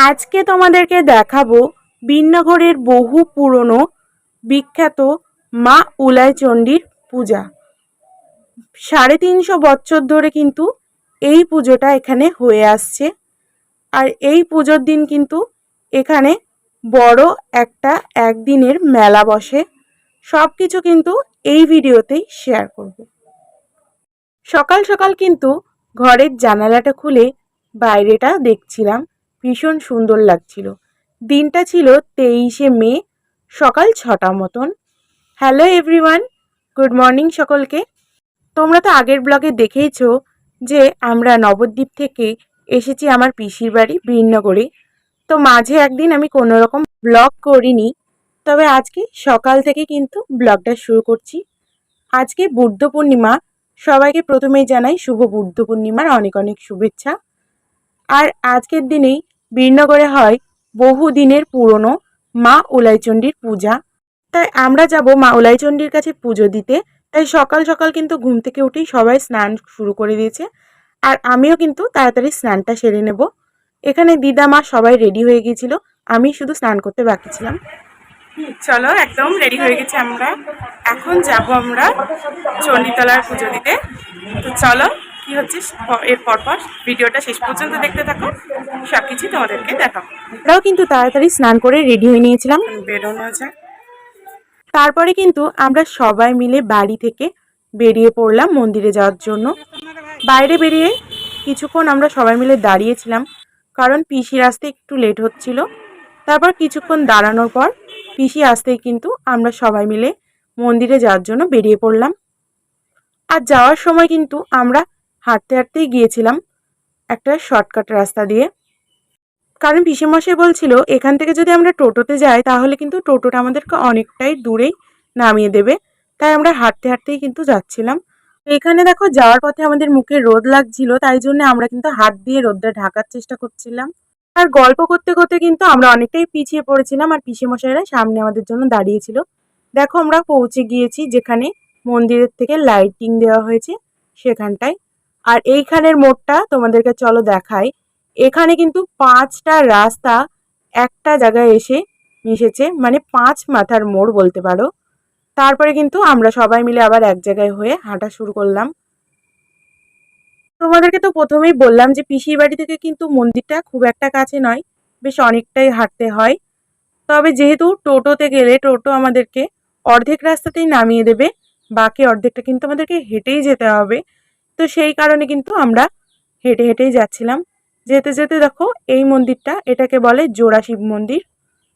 আজকে তোমাদেরকে দেখাবো বিন্নগরের বহু পুরনো বিখ্যাত মা উলাইচণ্ডীর পূজা। সাড়ে তিনশো বছর ধরে কিন্তু এই পুজোটা এখানে হয়ে আসছে। আর এই পুজোর দিন কিন্তু এখানে বড় একটা একদিনের মেলা বসে। সব কিছু কিন্তু এই ভিডিওতেই শেয়ার করব। সকাল সকাল কিন্তু ঘরের জানালাটা খুলে বাইরেটা দেখছিলাম। ভীষণ সুন্দর লাগছিল। দিনটা ছিল তেইশে মে, সকাল ছটা মতন। হ্যালো এভরিওয়ান গুড মর্নিং সকলকে। তোমরা তো আগের ব্লগে দেখেইছো যে আমরা নবদ্বীপ থেকে এসেছি আমার পিসির বাড়ি বীরনগরে। তো মাঝে একদিন আমি কোনো রকম ব্লগ করিনি, তবে আজকে সকাল থেকে কিন্তু ব্লগটা শুরু করছি। আজকে বুদ্ধ পূর্ণিমা, সবাইকে প্রথমেই জানাই শুভ বুদ্ধ পূর্ণিমার অনেক অনেক শুভেচ্ছা। আর আজকের দিনেই বীরনগরে হয় বহু দিনের পুরনো মা উলাইচণ্ডীর পূজা। তাই আমরা যাব মা উলাইচণ্ডীর কাছে পুজো দিতে। তাই সকাল সকাল কিন্তু ঘুম থেকে উঠেই সবাই স্নান শুরু করে দিয়েছে। আর আমিও কিন্তু তাড়াতাড়ি স্নানটা সেরে নেব। এখানে দিদা, মা সবাই রেডি হয়ে গিয়েছিল। আমি শুধু স্নান করতে বাকি ছিলাম। চলো একদম রেডি হয়ে গেছি আমরা। এখন যাব আমরা চণ্ডীতলার পুজো দিতে। তো চলো কি হচ্ছে? এর পরপর ভিডিওটা শেষ পর্যন্ত দেখতে থাকো। সব কিছু তোমাদেরকে দেখাবো। আমরাও কিন্তু তাড়াতাড়ি স্নান করে রেডি হয়ে নিয়েছিলাম। বেরোনো যায় তারপরে কিন্তু আমরা সবাই মিলে বাড়ি থেকে বেরিয়ে পড়লাম মন্দিরে যাওয়ার জন্য। বাইরে বেরিয়ে কিছুক্ষণ আমরা সবাই মিলে দাঁড়িয়েছিলাম কারণ পিসির আসতে একটু লেট হচ্ছিল। তারপর কিছুক্ষণ দাঁড়ানোর পর পিসি আসতেই কিন্তু আমরা সবাই মিলে মন্দিরে যাওয়ার জন্য বেরিয়ে পড়লাম। আর যাওয়ার সময় কিন্তু আমরা হাঁটতে হাঁটতেই গিয়েছিলাম একটা শর্টকাট রাস্তা দিয়ে। কারণ পিসেমশাই বলছিল, এখান থেকে যদি আমরা টোটোতে যাই, তাহলে কিন্তু টোটোটা আমাদেরকে অনেকটাই দূরেই নামিয়ে দেবে। তাই আমরা হাঁটতে হাঁটতেই কিন্তু যাচ্ছিলাম। এখানে দেখো, যাওয়ার পথে আমাদের মুখে রোদ লাগছিল, তাই জন্য আমরা কিন্তু হাত দিয়ে রোদটা ঢাকার চেষ্টা করছিলাম। আর গল্প করতে করতে কিন্তু আমরা অনেকটাই পিছিয়ে পড়েছিলাম, আর পিসেমশাইরা সামনে আমাদের জন্য দাঁড়িয়েছিল। দেখো, আমরা পৌঁছে গিয়েছি যেখানে মন্দিরের থেকে লাইটিং দেওয়া হয়েছে, সেখানটায়। আর এইখানের মোড়টা তোমাদেরকে চলো দেখাই। এখানে কিন্তু পাঁচটা রাস্তা একটা জায়গায় এসে মিশেছে মানে পাঁচ মাথার মোড় বলতে পারো। তারপরে কিন্তু আমরা সবাই মিলে আবার এক জায়গায় হয়ে হাঁটা শুরু করলাম। তোমাদেরকে তো প্রথমেই বললাম যে পিসির বাড়ি থেকে কিন্তু মন্দিরটা খুব একটা কাছে নয়, বেশ অনেকটাই হাঁটতে হয়। তবে যেহেতু টোটোতে গেলে টোটো আমাদেরকে অর্ধেক রাস্তাতেই নামিয়ে দেবে, বাকি অর্ধেকটা কিন্তু আমাদেরকে হেঁটেই যেতে হবে। তো সেই কারণে কিন্তু আমরা হেঁটে হেঁটেই যাচ্ছিলাম। যেতে যেতে দেখো এই মন্দিরটা এটাকে বলে জোড়া শিব মন্দির।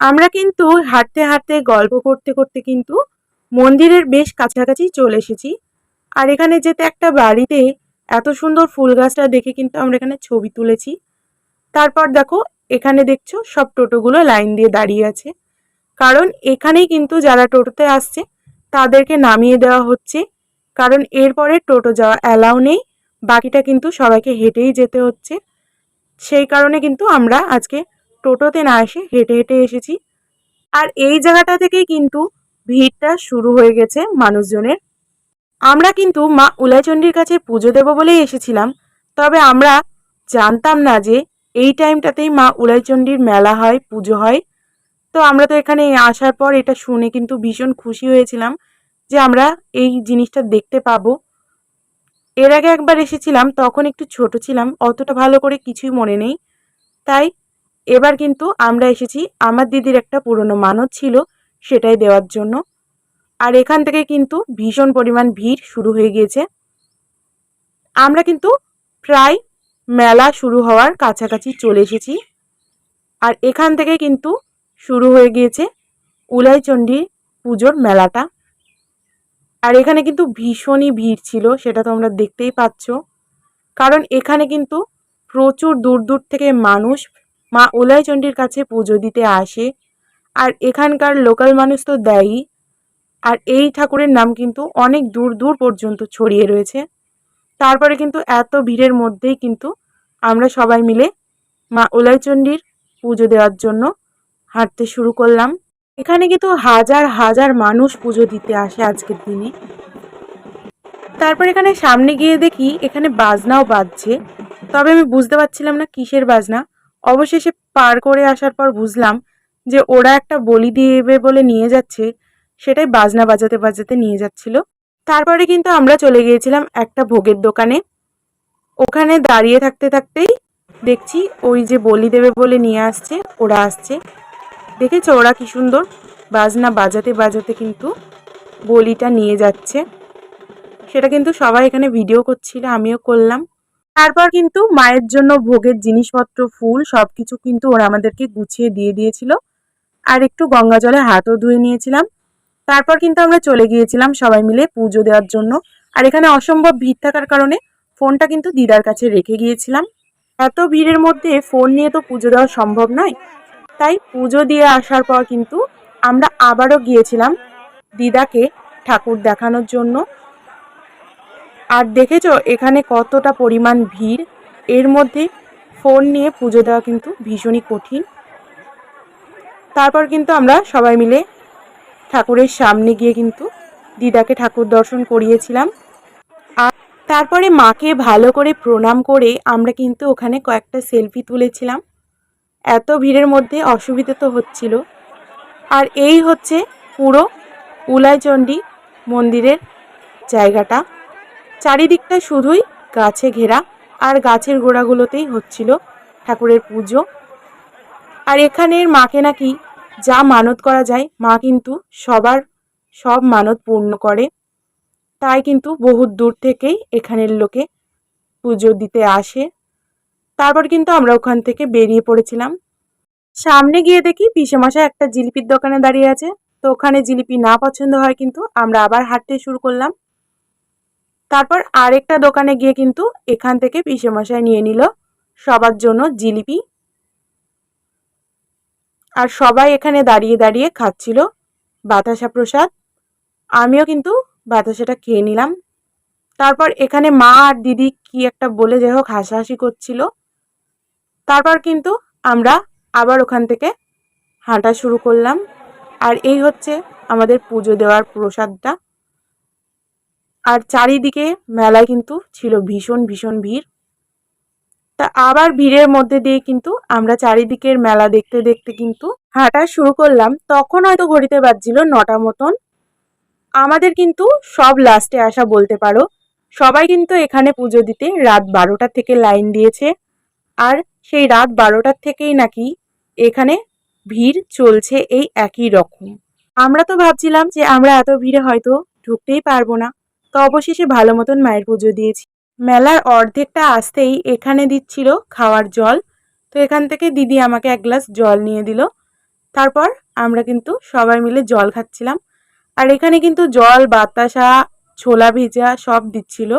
আমরা কিন্তু হাঁটতে হাঁটতে গল্প করতে করতে কিন্তু মন্দিরের বেশ কাছাকাছি চলে এসেছি। আর এখানে যেতে একটা বাড়িতে এত সুন্দর ফুল গাছটা দেখে কিন্তু আমরা এখানে ছবি তুলেছি। তারপর দেখো এখানে দেখছ সব টোটোগুলো লাইন দিয়ে দাঁড়িয়ে আছে। কারণ এখানেই কিন্তু যারা টোটোতে আসছে তাদেরকে নামিয়ে দেওয়া হচ্ছে। কারণ এরপরে টোটো যাওয়া অ্যালাউ নেই। বাকিটা কিন্তু সবাইকে হেঁটেই যেতে হচ্ছে। সেই কারণে কিন্তু আমরা আজকে টোটোতে না এসে হেঁটে হেঁটে এসেছি। আর এই জায়গাটা থেকেই কিন্তু ভিড়টা শুরু হয়ে গেছে মানুষজনের। আমরা কিন্তু মা উলাইচণ্ডীর কাছে পুজো দেব বলেই এসেছিলাম। তবে আমরা জানতাম না যে এই টাইমটাতেই মা উলাইচণ্ডীর মেলা হয়, পুজো হয়। তো আমরা তো এখানে আসার পর এটা শুনে কিন্তু ভীষণ খুশি হয়েছিলাম। যে আমরা এই জিনিসটা দেখতে পাবো। এর আগে একবার এসেছিলাম, তখন একটু ছোট ছিলাম, অতটা ভালো করে কিছুই মনে নেই। তাই এবার কিন্তু আমরা এসেছি, আমার দিদির একটা পুরনো মানত ছিল সেটাই দেওয়ার জন্য। আর এখান থেকে কিন্তু ভীষণ পরিমাণ ভিড় শুরু হয়ে গিয়েছে। আমরা কিন্তু প্রায় মেলা শুরু হওয়ার কাছাকাছি চলে এসেছি। আর এখান থেকে কিন্তু শুরু হয়ে গিয়েছে উলাইচণ্ডী পুজোর মেলাটা। আর এখানে কিন্তু ভীষণই ভিড় ছিল, সেটা তোমরা দেখতেই পাচ্ছ। কারণ এখানে কিন্তু প্রচুর দূর দূর থেকে মানুষ মা উলাইচণ্ডীর কাছে পুজো দিতে আসে। আর এখানকার লোকাল মানুষ তো দেয়ই। আর এই ঠাকুরের নাম কিন্তু অনেক দূর দূর পর্যন্ত ছড়িয়ে রয়েছে। তারপরে কিন্তু এত ভিড়ের মধ্যেই কিন্তু আমরা সবাই মিলে মা উলাইচণ্ডীর পুজো দেওয়ার জন্য হাঁটতে শুরু করলাম। এখানে কিন্তু হাজার হাজার মানুষ পুজো দিতে আসে আজকের দিনে। তারপর এখানে সামনে গিয়ে দেখি এখানে বাজনাও বাজছে। তবে আমি বুঝতে পারছিলাম না কিসের বাজনা। অবশেষে পার করে আসার পর বুঝলাম যে ওরা একটা বলি দেবে বলে নিয়ে যাচ্ছে, সেটাই বাজনা বাজাতে বাজাতে নিয়ে যাচ্ছিল। তারপরে কিন্তু আমরা চলে গিয়েছিলাম একটা ভোগের দোকানে। ওখানে দাঁড়িয়ে থাকতে, থাকতেই দেখছি ওই যে বলি দেবে বলে নিয়ে আসছে, ওরা আসছে। দেখেছ ওরা কি সুন্দর? বাজনা বাজাতে বাজাতে কিন্তু বলিটা নিয়ে যাচ্ছে। সেটা কিন্তু সবাই এখানে ভিডিও করছিল, আমিও করলাম। তারপর কিন্তু মায়ের জন্য ভোগের জিনিসপত্র, ফুল সব কিছু কিন্তু ওরা আমাদেরকে গুছিয়ে দিয়ে দিয়েছিল। আর একটু গঙ্গা জলে হাতও ধুয়ে নিয়েছিলাম। তারপর কিন্তু আমরা চলে গিয়েছিলাম সবাই মিলে পুজো দেওয়ার জন্য। আর এখানে অসম্ভব ভিড় থাকার কারণে ফোনটা কিন্তু দিদার কাছে রেখে গিয়েছিলাম। এত ভিড়ের মধ্যে ফোন নিয়ে তো পুজো দেওয়া সম্ভব নয়। তাই পুজো দিয়ে আসার পর কিন্তু আমরা আবারও গিয়েছিলাম দিদাকে ঠাকুর দেখানোর জন্য। আর দেখেছ, এখানে কতটা পরিমাণ ভিড়। এর মধ্যে ফোন নিয়ে পুজো দেওয়া কিন্তু ভীষণই কঠিন। তারপর কিন্তু আমরা সবাই মিলে ঠাকুরের সামনে গিয়ে কিন্তু দিদাকে ঠাকুর দর্শন করিয়েছিলাম। আর তারপরে মাকে ভালো করে প্রণাম করে আমরা কিন্তু ওখানে কয়েকটা সেলফি তুলেছিলাম। এত ভিড়ের মধ্যে অসুবিধা তো হচ্ছিল। আর এই হচ্ছে পুরো উলাইচণ্ডী মন্দিরের জায়গাটা। চারিদিকটা শুধুই গাছে ঘেরা আর গাছের গোড়াগুলোতেই হচ্ছিল ঠাকুরের পুজো। আর এখানের মাকে নাকি যা মানত করা যায়, মা কিন্তু সবার সব মানত পূর্ণ করে। তাই কিন্তু বহুত দূর থেকেই এখানের লোকে পুজো দিতে আসে। তারপর কিন্তু আমরা ওখান থেকে বেরিয়ে পড়েছিলাম। সামনে গিয়ে দেখি পিসেমশাই একটা জিলিপির দোকানে দাঁড়িয়ে আছে। তো ওখানে জিলিপি না পছন্দ হয় কিন্তু আমরা আবার হাঁটতে শুরু করলাম। তারপর আরেকটা দোকানে গিয়ে কিন্তু এখান থেকে পিসেমশাই নিয়ে নিল সবার জন্য জিলিপি। আর সবাই এখানে দাঁড়িয়ে দাঁড়িয়ে খাচ্ছিল বাতাসা প্রসাদ। আমিও কিন্তু বাতাসাটা খেয়ে নিলাম। তারপর এখানে মা আর দিদি কি একটা বলে যাই হোক হাসাহাসি করছিল। তারপর কিন্তু আমরা আবার ওখান থেকে হাঁটা শুরু করলাম। আর এই হচ্ছে আমাদের পুজো দেওয়ার প্রসাদটা। আর চারিদিকে মেলায় কিন্তু ছিল ভীষণ ভীষণ ভিড়। তা আবার ভিড়ের মধ্যে দিয়ে কিন্তু আমরা চারিদিকের মেলা দেখতে দেখতে কিন্তু হাঁটা শুরু করলাম। তখন হয়তো ঘড়িতে বাজছিল নটা মতন। আমাদের কিন্তু সব লাস্টে আসা বলতে পারো। সবাই কিন্তু এখানে পুজো দিতে রাত বারোটা থেকে লাইন দিয়েছে। আর সেই রাত বারোটার থেকেই নাকি এখানে ভিড় চলছে এই একই রকম। আমরা তো ভাবছিলাম যে আমরা এত ভিড়ে হয়তো ঢুকতেই পারব না। তো অবশেষে ভালো মতন মায়ের পুজো দিয়েছি। মেলার অর্ধেকটা আসতেই এখানে দিচ্ছিল খাওয়ার জল। তো এখান থেকে দিদি আমাকে এক গ্লাস জল নিয়ে দিল। তারপর আমরা কিন্তু সবাই মিলে জল খাচ্ছিলাম। আর এখানে কিন্তু জল, বাতাসা, ছোলা ভেজা সব দিচ্ছিল।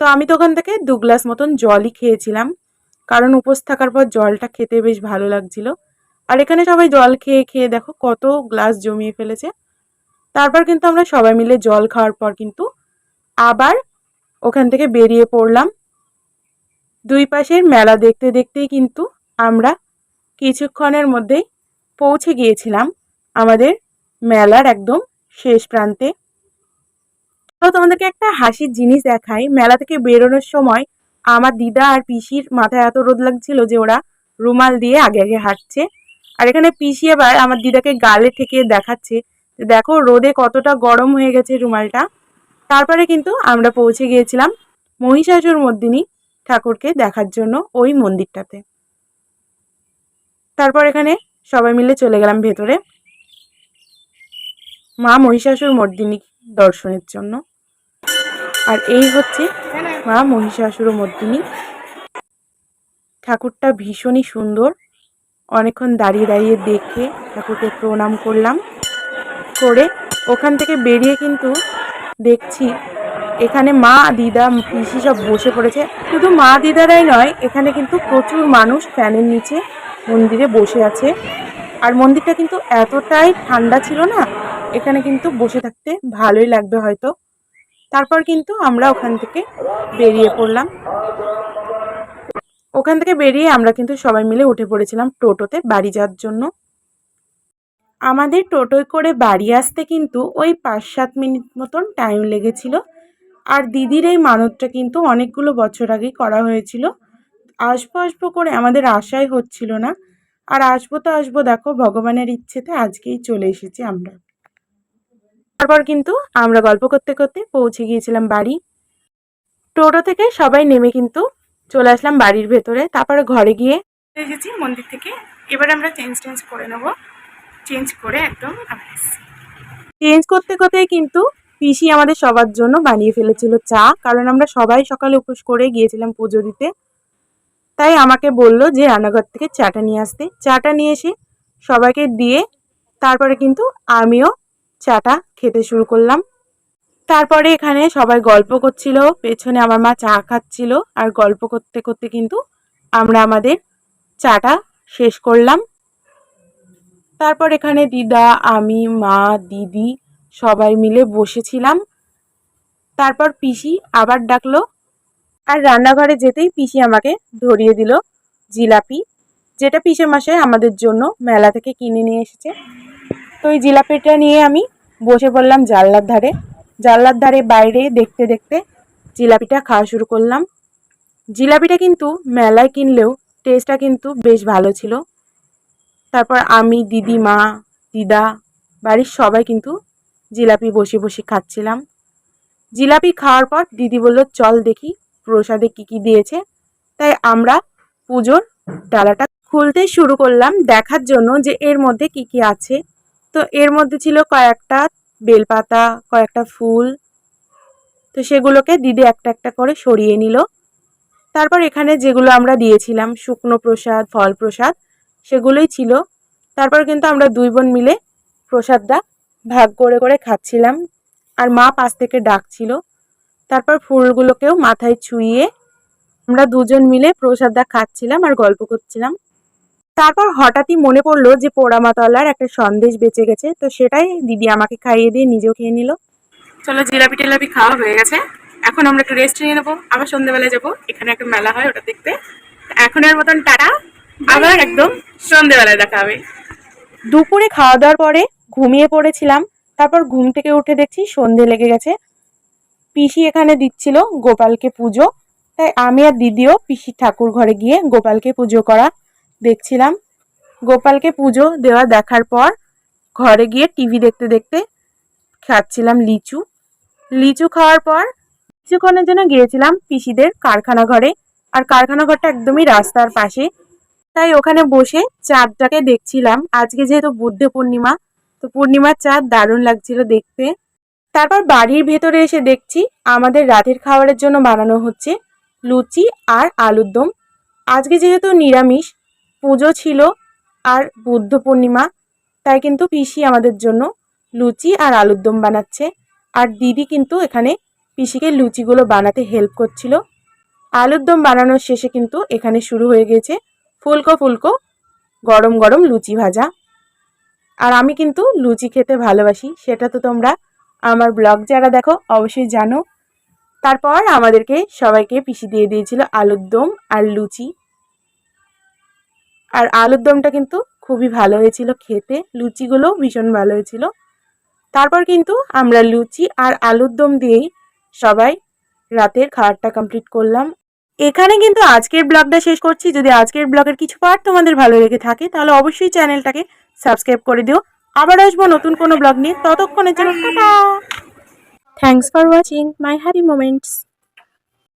তো আমি তো ওখান থেকে দু গ্লাস মতন জলই খেয়েছিলাম। কারণ উপোস থাকার পর জলটা খেতে বেশ ভালো লাগছিল। আর এখানে সবাই জল খেয়ে খেয়ে দেখো কত গ্লাস জমিয়ে ফেলেছে। তারপর কিন্তু আমরা সবাই মিলে জল খাওয়ার পর কিন্তু আবার ওখান থেকে বেরিয়ে পড়লাম। দুই পাশের মেলা দেখতে দেখতেই কিন্তু আমরা কিছুক্ষণের মধ্যেই পৌঁছে গিয়েছিলাম আমাদের মেলার একদম শেষ প্রান্তে। তো তোমাদেরকে একটা হাসির জিনিস দেখাই। মেলা থেকে বেরোনোর সময় আমার দিদা আর পিসির মাথায় এত রোদ লাগছিল যে ওরা রুমাল দিয়ে আগে আগে হাঁটছে। আর এখানে পিসি আবার আমার দিদাকে গালে থেকে দেখাচ্ছে দেখো রোদে কতটা গরম হয়ে গেছে রুমালটা। তারপরে কিন্তু আমরা পৌঁছে গিয়েছিলাম মহিষাসুর মর্দিনী ঠাকুরকে দেখার জন্য ওই মন্দিরটাতে। তারপর এখানে সবাই মিলে চলে গেলাম ভেতরে মা মহিষাসুর মর্দিনী দর্শনের জন্য। আর এই হচ্ছে মা মহিষাসুর মর্দিনী। ঠাকুরটা ভীষণই সুন্দর। অনেকক্ষণ দাঁড়িয়ে দাঁড়িয়ে দেখে ঠাকুরকে প্রণাম করলাম। করে ওখান থেকে বেরিয়ে কিন্তু দেখছি এখানে মা দিদা পিসি সব বসে পড়েছে। শুধু মা দিদারাই নয়, এখানে কিন্তু প্রচুর মানুষ ফ্যানের নিচে মন্দিরে বসে আছে। আর মন্দিরটা কিন্তু এতটাই ঠান্ডা ছিল না, এখানে কিন্তু বসে থাকতে ভালোই লাগবে হয়তো। তারপর কিন্তু আমরা ওখান থেকে বেরিয়ে পড়লাম। ওখান থেকে বেরিয়ে আমরা কিন্তু সবাই মিলে উঠে পড়েছিলাম টোটোতে বাড়ি যাওয়ার জন্য। আমাদের টোটোয় করে বাড়ি আসতে কিন্তু ওই পাঁচ সাত মিনিট মতন টাইম লেগেছিল। আর দিদির এই মানতটা কিন্তু অনেকগুলো বছর আগেই করা হয়েছিল। আসব আসব করে আমাদের আশাই হচ্ছিল না। আর আসব তো আসব, দেখো, ভগবানের ইচ্ছেতে আজকেই চলে এসেছি আমরা। তারপর কিন্তু আমরা গল্প করতে করতে পৌঁছে গিয়েছিলাম বাড়ি। টোটো থেকে সবাই নেমে কিন্তু চলে আসলাম বাড়ির ভেতরে। তারপরে ঘরে গিয়ে এসেছি মন্দির থেকে। এবার আমরা চেঞ্জ টেঞ্জ করে নেব। চেঞ্জ করে একদম চেঞ্জ করতে করতে কিন্তু পিসি আমাদের সবার জন্য বানিয়ে ফেলেছিল চা। কারণ আমরা সবাই সকালে উপোস করে গিয়েছিলাম পুজো দিতে। তাই আমাকে বলল যে রান্নাঘর থেকে চাটা নিয়ে আসতে। চাটা নিয়ে এসে সবাইকে দিয়ে তারপরে কিন্তু আমিও চাটা খেতে শুরু করলাম। তারপরে এখানে সবাই গল্প করছিল, পেছনে আমার মা চা খাচ্ছিল আর গল্প করতে করতে কিন্তু আমরা আমাদের চাটা শেষ করলাম। তারপর এখানে দিদা, আমি, মা, দিদি সবাই মিলে বসেছিলাম। তারপর পিসি আবার ডাকলো আর রান্নাঘরে যেতেই পিসি আমাকে ধরিয়ে দিল জিলাপি, যেটা পিসে মাসে আমাদের জন্য মেলা থেকে কিনে নিয়ে এসেছে। তো এই জিলাপিটা নিয়ে আমি বসে পড়লাম জানলার ধারে। জানলার ধারে বাইরে দেখতে দেখতে জিলাপিটা খাওয়া শুরু করলাম। জিলাপিটা কিন্তু মেলায় কিনলেও টেস্টটা কিন্তু বেশ ভালো ছিল। তারপর আমি, দিদি, মা, দিদা, বাড়ির সবাই কিন্তু জিলাপি বসে বসে খাচ্ছিলাম। জিলাপি খাওয়ার পর দিদি বলল, চল দেখি প্রসাদে কি কি দিয়েছে। তাই আমরা পুজোর ডালাটা খুলতে শুরু করলাম দেখার জন্য যে এর মধ্যে কি কি আছে। তো এর মধ্যে ছিল কয়েকটা বেলপাতা, কয়েকটা ফুল। তো সেগুলোকে দিদি একটা একটা করে সরিয়ে নিল। তারপর এখানে যেগুলো আমরা দিয়েছিলাম, শুকনো প্রসাদ, ফল প্রসাদ, সেগুলোই ছিল। তারপর কিন্তু আমরা দুই বোন মিলে প্রসাদটা ভাগ করে করে খাচ্ছিলাম। আর মা পাশ থেকে ডাকছিল। তারপর ফুলগুলোকেও মাথায় ছুঁয়ে আমরা দুজন মিলে প্রসাদটা খাচ্ছিলাম আর গল্প করছিলাম। তারপর হঠাৎই মনে পড়ল যে পোড়ামাতলার একটা সন্দেশ বেঁচে গেছে তো সেটাই দিদি আমাকে খাইয়ে দিয়ে নিজেও খেয়ে নিল। চলো জিলাপি টিলাপি খাওয়া হয়ে গেছে। এখন আমরা একটু রেস্ট নিয়ে নেব। আবার সন্ধ্যেবেলায় যাব। এখানে একটা মেলা হয় ওটা দেখতে। এখন এখনের মতন টাটা। আবার একদম সন্ধ্যেবেলায় দেখা হবে। দুপুরে খাওয়া দাওয়ার পরে ঘুমিয়ে পড়েছিলাম। তারপর ঘুম থেকে উঠে দেখছি সন্ধে লেগে গেছে। পিসি এখানে দিচ্ছিল গোপালকে পুজো। তাই আমি আর দিদিও পিসির ঠাকুর ঘরে গিয়ে গোপালকে পুজো করা দেখছিলাম। গোপালকে পুজো দেওয়া দেখার পর ঘরে গিয়ে টিভি দেখতে দেখতে খাচ্ছিলাম লিচু। লিচু খাওয়ার পর কিছুক্ষণের জন্য গিয়েছিলাম পিসিদের কারখানা ঘরে। আর কারখানা ঘরটা একদমই রাস্তার পাশে। তাই ওখানে বসে চাঁদটাকে দেখছিলাম। আজকে যেহেতু বুদ্ধ পূর্ণিমা, তো পূর্ণিমার চাঁদ দারুণ লাগছিল দেখতে। তারপর বাড়ির ভেতরে এসে দেখছি আমাদের রাতের খাবারের জন্য বানানো হচ্ছে লুচি আর আলুর দম। আজকে যেহেতু নিরামিষ পুজো ছিল আর বুদ্ধ পূর্ণিমা, তাই কিন্তু পিসি আমাদের জন্য লুচি আর আলুর দম বানাচ্ছে। আর দিদি কিন্তু এখানে পিসিকে লুচিগুলো বানাতে হেল্প করছিল। আলুর দম বানানোর শেষে কিন্তু এখানে শুরু হয়ে গেছে ফুলকো ফুলকো গরম গরম লুচি ভাজা। আর আমি কিন্তু লুচি খেতে ভালোবাসি, সেটা তো তোমরা আমার ব্লগ যারা দেখো অবশ্যই জানো। তারপর আমাদেরকে সবাইকে পিসি দিয়ে দিয়েছিল আলুর দম আর লুচি। আর আলুর দমটা কিন্তু খুবই ভালো হয়েছিল খেতে। লুচিগুলোও ভীষণ ভালো হয়েছিল। তারপর কিন্তু আমরা লুচি আর আলুর দম দিয়েই সবাই রাতের খাবারটা কমপ্লিট করলাম। এখানে কিন্তু আজকের ব্লগটা শেষ করছি। যদি আজকের ব্লগের কিছু পার্ট তোমাদের ভালো লেগে থাকে, তাহলে অবশ্যই চ্যানেলটাকে সাবস্ক্রাইব করে দিও। আবার আসব নতুন কোনো ব্লগ নিয়ে। ততক্ষণের জন্য thanks for watching my happy moments